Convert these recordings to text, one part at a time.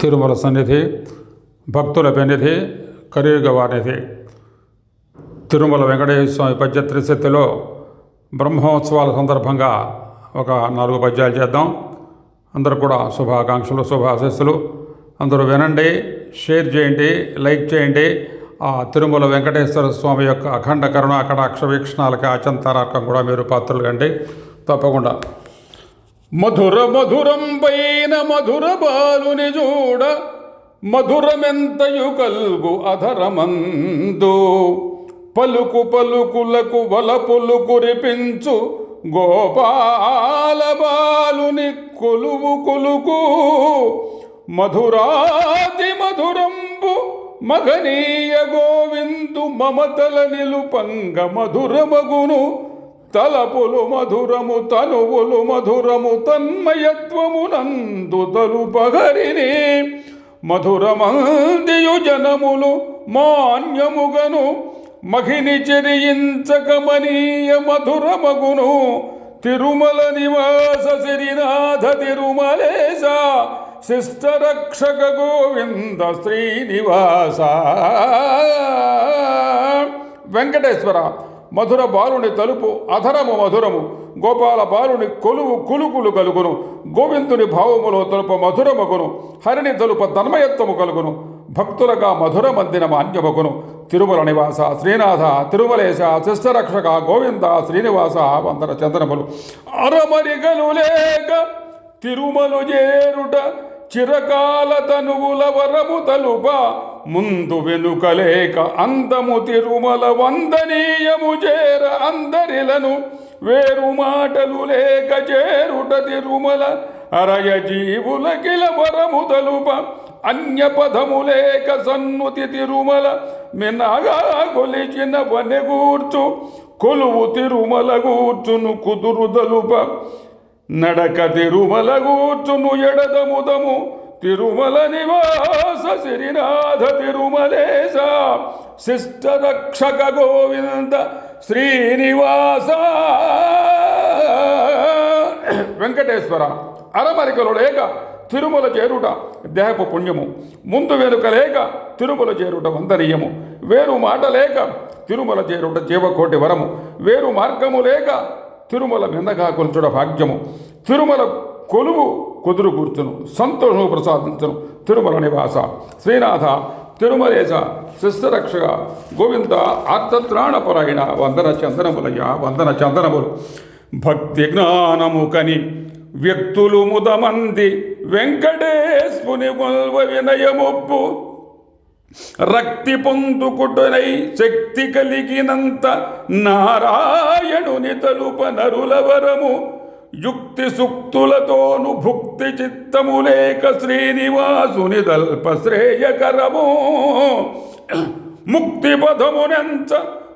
తిరుమల సన్నిధి భక్తుల పెన్నిధి కలియుగ తిరుమల వెంకటేశ్వర స్వామి పద్య త్రిశక్తిలో బ్రహ్మోత్సవాల సందర్భంగా ఒక నాలుగు పద్యాలు చేద్దాం. అందరూ కూడా శుభాకాంక్షలు శుభాశస్సులు. అందరూ వినండి షేర్ చేయండి లైక్ చేయండి. ఆ తిరుమల వెంకటేశ్వర స్వామి యొక్క అఖండ కరుణ కటాక్ష అక్షవీక్షణాలకి ఆచంతారాకం కూడా మీరు పాత్రలు కండి. తప్పకుండా. మధుర మధురం పైన మధుర బాలుని చూడ మధురమెంతయు కల్గు అధరమందు. పలుకు పలుకులకు వలపులు కురిపించు గోపాల బాలుని కొలువు కొలుకు. మధురాతి మధురంబు మగనీయ గోవిందు మమతల నిలుపంగ మధురమగును. తలపులు మధురము తనువులు మధురము తన్మయత్వమునందు తలుపగరిని మధురమందియు జనములు మాన్యముగను మహిని చెరియించకమనీయ మధురమగును. తిరుమల నివాస శ్రీనాథ తిరుమలేశ శిష్టరక్షక గోవింద శ్రీనివాస. వెంకటేశ్వర మధుర బాలుని తలుపు అధరము మధురము గోపాల బాలుని కొలువు కులుకులు కలుగును గోవిందుని భావములో తలుపు మధురమగును హరిని తలుప తన్మయత్వము కలుగును భక్తులగా మధురమందిన మాన్యమగును. తిరుమల నివాస శ్రీనాథ తిరుమలేశ శిష్టరక్షక గోవింద శ్రీనివాస వందన చందనములు. అరమరిగలు లేక తిరుమలు చేరుట చిరకాల తనువుల వరము తలుప ముందు వెనుకలేక అందము తిరుమల వందనీయము చేర అందరిలను. వేరు మాటలు లేక చేరుట తిరుమల అరయ జీవులకిల వరము తలుప. అన్య పదము లేక సన్నుతి తిరుమల మినగా కొలిచిన గూర్చు. కొలువు తిరుమల గూర్చును కుదురు తలుప. నడక తిరుమల కూర్చును ఎడదముదము. తిరుమల నివాస శ్రీనాథ తిరుమలేశ. శిష్ట రక్షక గోవింద శ్రీనివాస. వెంకటేశ్వర అరమరికలు లేక తిరుమల చేరుట దేహపు పుణ్యము. ముందు వెనుక లేక తిరుమల చేరుట వందనీయము. వేరు మాట లేక తిరుమల చేరుట జీవకోటి వరము. వేరు మార్గము లేక తిరుమల మిందగా కొలుచుడ భాగ్యము. తిరుమల కొలువు కుదురు కూర్చును. సంతోషము ప్రసాదించును. తిరుమల నివాస. శ్రీనాథ తిరుమలేశ శిస్తరక్షగా గోవింద ఆర్తత్రాణపరాయణ వందన చందనములయ్య వందన చందనములు. భక్తి జ్ఞానము కని వ్యక్తులు ముదమంది వెంకటేశ్వని కొల్వ వినయమొప్పు. రక్తి పొందుకుటనై శక్తి కలిగినంత నారాయణుని తలుప నరులవరము యుక్తి సుక్తులతోను భుక్తి చిత్తము లేక శ్రీనివాసుని దల్ప శ్రేయకరము ముక్తి పదమునెంచ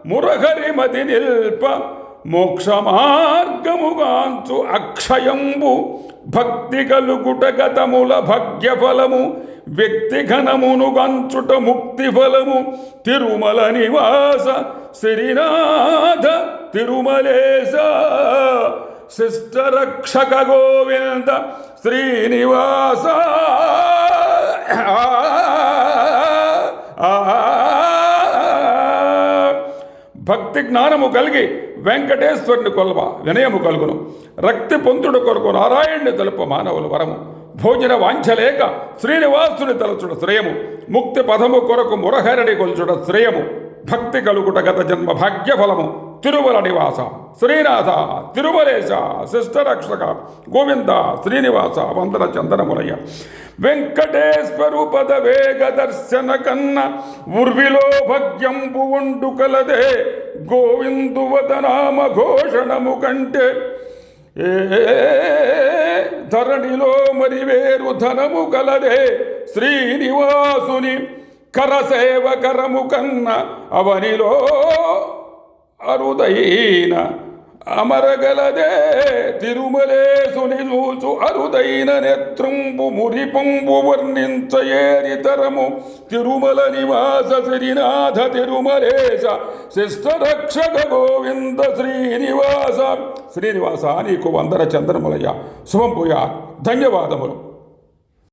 మురహరి మతి నిల్ప మోక్ష మార్గముగాంచు అక్షయంబు భక్తి కలుగుట గతముల భగ్యఫలము వ్యక్తి ఘనమును గంచుట ముక్తి ఫలము తిరుమల నివాస శ్రీనాథ తిరుమలేశ శిష్టరక్షక గోవింద శ్రీనివాస. భక్తి జ్ఞానము కలిగి వెంకటేశ్వరుని కొల్వ వినయము కలుగును. రక్తి పొందుడు కొరకు నారాయణుని తెలుప మానవుల వరము. భోజన వాంఛలేక శ్రీనివాసుని తలచుడ శ్రేయము. ముక్తి పదము కొరకు మురహరిని కొల్చుడ శ్రేయము. భక్తి కలుగుట గత జన్మ భాగ్యఫలము. తిరుమల నివాస శ్రీనాథ తిరుమలేశ శిష్టరక్షక గోవింద శ్రీనివాస వందన చందనములయ్య. వెంకటేశ్వరు పద వేగ దర్శన కన్న ఉర్విలో భగ్యంబు ఉండు కలదే గోవిందు వదనామ ఘోషణము కంటే. ఏ ధరణిలో మరి వేరు ధనము కలదే శ్రీనివాసుని కరసేవకరము కన్న అవనిలో అరుదైన అమరగలదే తిరుమలేసుని చూచు అరుదైన నేత్రంబు మురిపంబు వర్ణించయేరితరము తిరుమల నివాస శ్రీనాథ తిరుమలేశ శిష్టరక్షక గోవింద శ్రీనివాస. శ్రీనివాస నీకు వందర చంద్రములయ్య శుభం పోయా. ధన్యవాదములు.